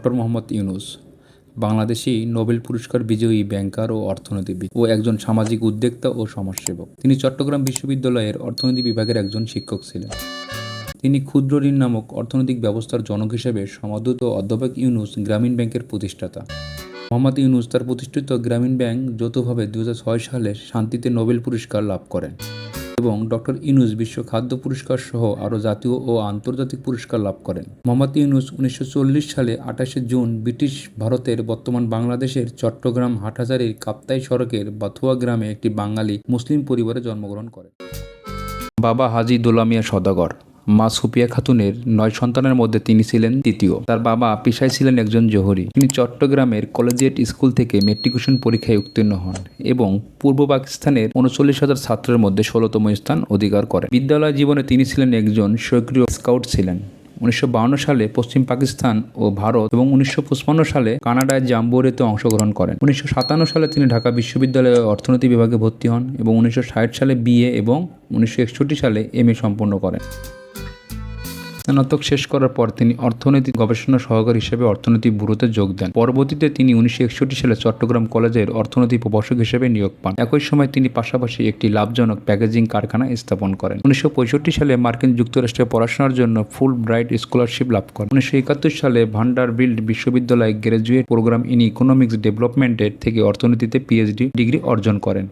Doctor Mohammad Yunus, Bangladeshi Nobel পুরস্কার বিজয়ী ব্যাংকার ও অর্থনীতিবিদ ও একজন সামাজিক উদ্যোক্তা ও সমাজসেবক। তিনি চট্টগ্রাম বিশ্ববিদ্যালয়ের অর্থনীতি বিভাগের একজন শিক্ষক ছিলেন। তিনি ক্ষুদ্র ঋণ নামক অর্থনৈতিক ব্যবস্থার জনক হিসেবে সমাদৃত অধ্যাপক ইউনুস গ্রামীণ ব্যাংকের প্রতিষ্ঠাতা। মোহাম্মদ ইউনুস তার প্রতিষ্ঠিত গ্রামীণ ব্যাংক যৌথভাবে দু হাজার ছয় সালে শান্তিতে নোবেল পুরস্কার লাভ করেন। এবং ডক্টর ইউনুস বিশ্ব খাদ্য পুরস্কার সহ আরও জাতীয় ও আন্তর্জাতিক পুরস্কার লাভ করেন। মোহাম্মদ ইউনুস উনিশশো চল্লিশ সালে আঠাশে জুন ব্রিটিশ ভারতের বর্তমান বাংলাদেশের চট্টগ্রাম হাটহাজারীর কাপ্তাই সড়কের বাথুয়া গ্রামে একটি বাঙালি মুসলিম পরিবারে জন্মগ্রহণ করেন। বাবা হাজি দোলামিয়া সদাগর। মা সুপিয়া খাতুনের নয় সন্তানের মধ্যে তিনি ছিলেন তৃতীয়। তার বাবা পেশায় ছিলেন একজন জোহরি। তিনি চট্টগ্রামের কলেজিয়েট স্কুল থেকে মেট্রিকুশন পরীক্ষায় উত্তীর্ণ হন এবং পূর্ব পাকিস্তানের উনচল্লিশ হাজার ছাত্রের মধ্যে ষোলোতম স্থান অধিকার করেন। বিদ্যালয় জীবনে তিনি ছিলেন একজন সক্রিয় স্কাউট ছিলেন। উনিশশো সালে পশ্চিম পাকিস্তান ও ভারত এবং উনিশশো সালে কানাডায় জাম্বোরেতে অংশগ্রহণ করেন। উনিশশো সাতান্ন সালে তিনি ঢাকা বিশ্ববিদ্যালয়ে অর্থনীতি বিভাগে ভর্তি হন এবং উনিশশো ষাট সালে বিএ এবং উনিশশো একষট্টি সালে এম সম্পন্ন করেন। স্নাতক শেষ করার পর তিনি অর্থনৈতিক গবেষণা সহকারী হিসেবে অর্থনীতি ব্যুরোতে যোগ দেন। পরবর্তীতে তিনি উনিশশো একষট্টি সালে চট্টগ্রাম কলেজের অর্থনীতি প্রভাষক হিসেবে নিয়োগ পান। একই সময় তিনি পাশাপাশি একটি লাভজনক প্যাকেজিং কারখানা স্থাপন করেন। উনিশশো পঁয়ষট্টি সালে মার্কিন যুক্তরাষ্ট্রে পড়াশোনার জন্য ফুল ব্রাইট স্কলারশিপ লাভ করেন। উনিশশো একাত্তর সালে ভান্ডারবিল্ড বিশ্ববিদ্যালয় গ্র্যাজুয়েট প্রোগ্রাম ইন ইকোনমিক্স ডেভেলপমেন্টের থেকে অর্থনীতিতে পিএইচডি ডিগ্রি অর্জন করেন।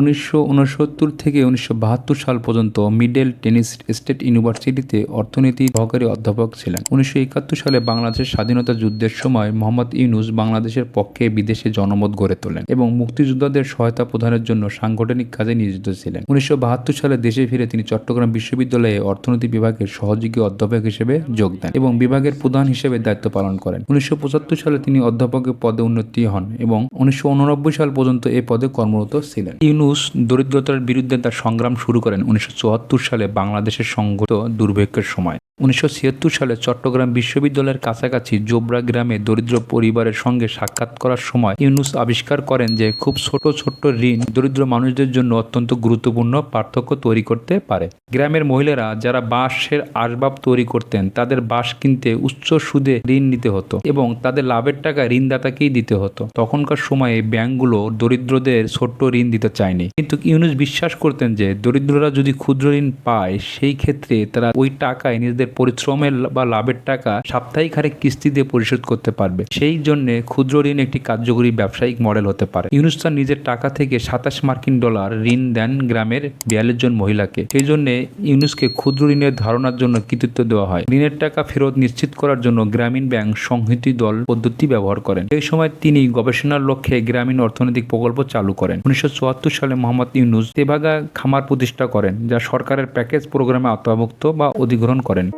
উনিশশো উনসত্তর থেকে উনিশশো বাহাত্তর সাল পর্যন্ত মিডল টেনিস স্টেট ইউনিভার্সিটিতে অর্থনীতি সহকারী অধ্যাপক ছিলেন। উনিশশো একাত্তর সালে বাংলাদেশের স্বাধীনতা যুদ্ধের সময় মোহাম্মদ ইউনুস বাংলাদেশের পক্ষে বিদেশে জনমত গড়ে তোলেন এবং মুক্তিযোদ্ধাদের সহায়তা প্রদানের জন্য সাংগঠনিক কাজে নিয়োজিত ছিলেন। উনিশশো বাহাত্তর সালে দেশে ফিরে তিনি চট্টগ্রাম বিশ্ববিদ্যালয়ে অর্থনীতি বিভাগের সহযোগী অধ্যাপক হিসেবে যোগ দেন এবং বিভাগের প্রধান হিসেবে দায়িত্ব পালন করেন। উনিশশো পঁচাত্তর সালে তিনি অধ্যাপকের পদে উন্নতি হন এবং উনিশশো উননব্বই সাল পর্যন্ত এই পদে কর্মরত ছিলেন। ইউনুস দরিদ্রতার বিরুদ্ধে তার সংগ্রাম শুরু করেন উনিশশো চুয়াত্তর সালে বাংলাদেশের সংগঠিত দুর্ভিক্ষের সময়। উনিশশো ছিয়াত্তর সালে চট্টগ্রাম বিশ্ববিদ্যালয়ের কাছাকাছি জোবরা গ্রামে দরিদ্র পরিবারের সঙ্গে সাক্ষাৎ করার সময় ইউনুস আবিষ্কার করেন যে খুব ছোট ছোট ঋণ দরিদ্র মানুষদের জন্য অত্যন্ত গুরুত্বপূর্ণ পার্থক্য তৈরি করতে পারে। গ্রামের মহিলারা যারা বাঁশের আসবাব তৈরি করতেন, তাদের বাঁশ কিনতে উচ্চ সুদে ঋণ নিতে হতো এবং তাদের লাভের টাকা ঋণদাতাকেই দিতে হতো। তখনকার সময়ে ব্যাংকগুলো দরিদ্রদের ছোট্ট ঋণ দিতে চায়নি। কিন্তু ইউনুস বিশ্বাস করতেন যে, দরিদ্ররা যদি ক্ষুদ্র ঋণ পায়, সেই ক্ষেত্রে তারা ওই টাকায় নিজেদের পরিশ্রমের বা লাভের টাকা সাপ্তাহিক হারে কিস্তি দিয়ে পরিশোধ করতে পারবে। সেই জন্য ক্ষুদ্র ঋণ একটি কার্যকরী ব্যবসায়িক মডেল হতে পারে। ইউনুস তার নিজের টাকা থেকে সাতাশ মার্কিন ডলার ঋণ দেন গ্রামের বিয়াল্লিশ জন মহিলাকে। সেই জন্য ইউনুসকে ক্ষুদ্র ঋণের ধারণার জন্য কৃতিত্ব দেওয়া হয়। ঋণের টাকা ফেরত নিশ্চিত করার জন্য গ্রামীণ ব্যাংক সংহতি দল পদ্ধতি ব্যবহার করেন। সেই সময় তিনি গবেষণার লক্ষ্যে গ্রামীণ অর্থনৈতিক প্রকল্প চালু করেন। উনিশশো চুয়াত্তর সালে মোহাম্মদ ইউনুস তেভাগা খামার প্রতিষ্ঠা করেন, যা সরকারের প্যাকেজ প্রোগ্রামে আওতাভুক্ত বা অধিগ্রহণ করেন।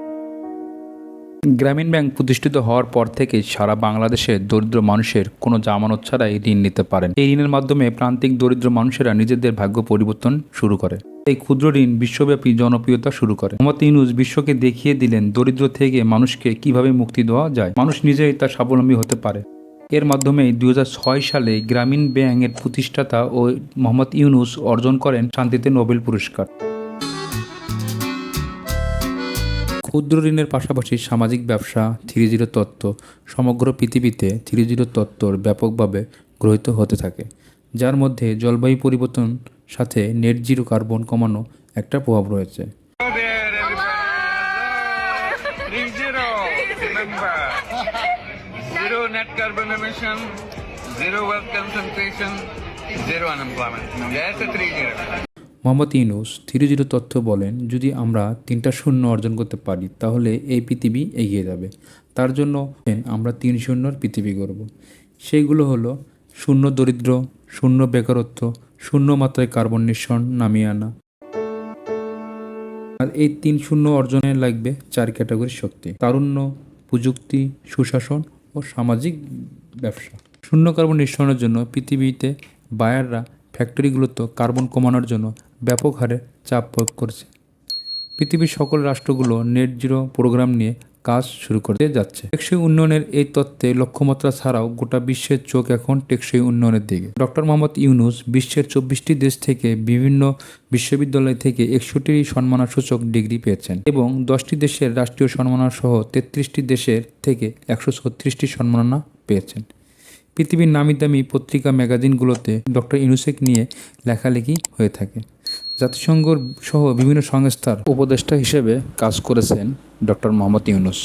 গ্রামীণ ব্যাংক প্রতিষ্ঠিত হওয়ার পর থেকে সারা বাংলাদেশে দরিদ্র মানুষের কোনো জামানত ছাড়াই ঋণ নিতে পারেন। এই ঋণের মাধ্যমে প্রান্তিক দরিদ্র মানুষেরা নিজেদের ভাগ্য পরিবর্তন শুরু করে। এই ক্ষুদ্র ঋণ বিশ্বব্যাপী জনপ্রিয়তা শুরু করে। মোহাম্মদ ইউনুস বিশ্বকে দেখিয়ে দিলেন দরিদ্র থেকে মানুষকে কীভাবে মুক্তি দেওয়া যায়। মানুষ নিজেই তার স্বাবলম্বী হতে পারে। এর মাধ্যমে দু হাজার ছয় সালে গ্রামীণ ব্যাংকের প্রতিষ্ঠাতা ও মোহাম্মদ ইউনুস অর্জন করেন শান্তিতে নোবেল পুরস্কার। ক্ষুদ্র ঋণের পাশাপাশি সামাজিক ব্যবসা থ্রি জিরো তত্ত্ব সমগ্র পৃথিবীতে থ্রি জিরো তত্ত্বর ব্যাপকভাবে গ্রহীত হতে থাকে যার মধ্যে জলবায়ু পরিবর্তন সাথে নেট জিরো কার্বন কমানো একটা প্রভাব রয়েছে। Zero. Net carbon emission, zero wealth concentration, zero unemployment. That's three. Mohammad Yunus three zero তথ্য বলেন যদি আমরা তিনটা শূন্য অর্জন করতে পারি তাহলে এই পৃথিবী এগিয়ে যাবে তার জন্য আমরা তিন শূন্যর পৃথিবী গড়ব সেইগুলো হলো শূন্য দরিদ্র শূন্য বেকারত্ব শূন্য মাত্রায় কার্বন নিঃসরণ নামিয়ে আনা আর এই তিন শূন্য অর্জনে লাগবে চার ক্যাটাগরির শক্তি তারুণ্য প্রযুক্তি সুশাসন ও সামাজিক ব্যবসা। শূন্য কার্বন নিঃসরণের জন্য পৃথিবীতে বায়াররা ফ্যাক্টরিগুলোতে কার্বন কমানোর জন্য ব্যাপক হারে চাপ প্রয়োগ করছে। পৃথিবীর সকল রাষ্ট্রগুলো নেট জিরো প্রোগ্রাম নিয়ে কাজ শুরু করতে যাচ্ছে। টেকসই উন্নয়নের এই তত্ত্বে লক্ষ্যমাত্রা ছাড়াও গোটা বিশ্বের চোখ এখন টেকসই উন্নয়নের দিকে। ডক্টর মোহাম্মদ ইউনুস বিশ্বের চব্বিশটি দেশ থেকে বিভিন্ন বিশ্ববিদ্যালয় থেকে একষট্টি সম্মানসূচক ডিগ্রি পেয়েছেন এবং দশটি দেশের রাষ্ট্রীয় সম্মাননা সহ তেত্রিশটি দেশের থেকে একশো ছত্রিশটি সম্মাননা পেয়েছেন। পৃথিবীর নামি দামি পত্রিকা, ম্যাগাজিনগুলোতে ডক্টর ইউনুসেক নিয়ে লেখালেখি হয়ে থাকে। জাতিসংঘ সহ বিভিন্ন সংস্থার উপদেষ্টা হিসেবে কাজ করেছেন ডক্টর মোহাম্মদ ইউনুস।